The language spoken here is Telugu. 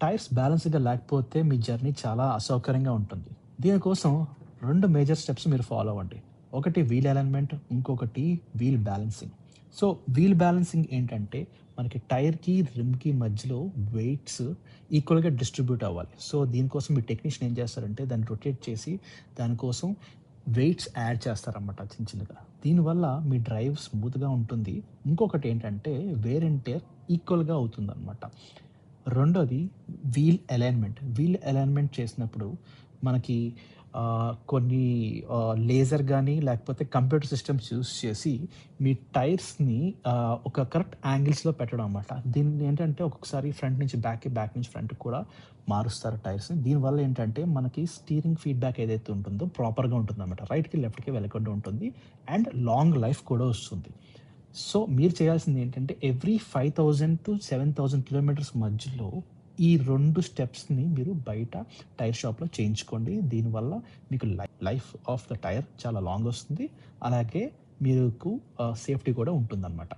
టైర్స్ బ్యాలెన్స్‌గా లేకపోతే మీ జర్నీ చాలా అసౌకర్యంగా ఉంటుంది. దీనికోసం రెండు మేజర్ స్టెప్స్ మీరు ఫాలో అవ్వండి. ఒకటి వీల్ అలైన్‌మెంట్, ఇంకొకటి wheel balancing. So, wheel balancing ఏంటంటే మనకి టైర్‌కి, రిమ్‌కి మధ్యలో వెయిట్స్ ఈక్వల్‌గా డిస్ట్రిబ్యూట్ అవ్వాలి. సో, దీనికోసం మీ టెక్నీషియన్ ఏం చేస్తారంటే దాన్ని రొటేట్ చేసి దానికోసం వెయిట్స్ యాడ్ చేస్తారన్నమాట చిన్న చిన్నగా. దీనివల్ల మీ డ్రైవ్ స్మూత్‌గా ఉంటుంది. ఇంకొకటి ఏంటంటే వేర్ అండ్ టేర్ ఈక్వల్‌గా అవుతుందన్నమాట. రెండోది వీల్ అలైన్‌మెంట్. వీల్ అలైన్‌మెంట్ చేసినప్పుడు మనకి కొన్ని లేజర్ కానీ లేకపోతే కంప్యూటర్ సిస్టమ్స్ యూస్ చేసి మీ టైర్స్‌ని ఒక కరెక్ట్ యాంగిల్స్‌లో పెట్టడం అన్నమాట. దీన్ని ఏంటంటే ఒక్కొక్కసారి ఫ్రంట్ నుంచి బ్యాక్‌కి, బ్యాక్ నుంచి ఫ్రంట్ కూడా మారుస్తారు టైర్స్‌ని. దీనివల్ల ఏంటంటే మనకి స్టీరింగ్ ఫీడ్‌బ్యాక్ ఏదైతే ఉంటుందో ప్రాపర్‌గా ఉంటుందన్నమాట. రైట్‌కి, లెఫ్ట్‌కి వెళ్ళకుండా ఉంటుంది. అండ్ లాంగ్ లైఫ్ కూడా వస్తుంది. సో, మీరు చేయాల్సింది ఏంటంటే ఎవ్రీ 5000-7000 కిలోమీటర్స్ మధ్యలో ఈ రెండు స్టెప్స్‌ని మీరు బయట టైర్ షాప్‌లో చేయించుకోండి. దీనివల్ల మీకు లై లైఫ్ ఆఫ్ ద టైర్ చాలా లాంగ్ వస్తుంది. అలాగే మీకు uh, సేఫ్టీ కూడా ఉంటుందన్నమాట.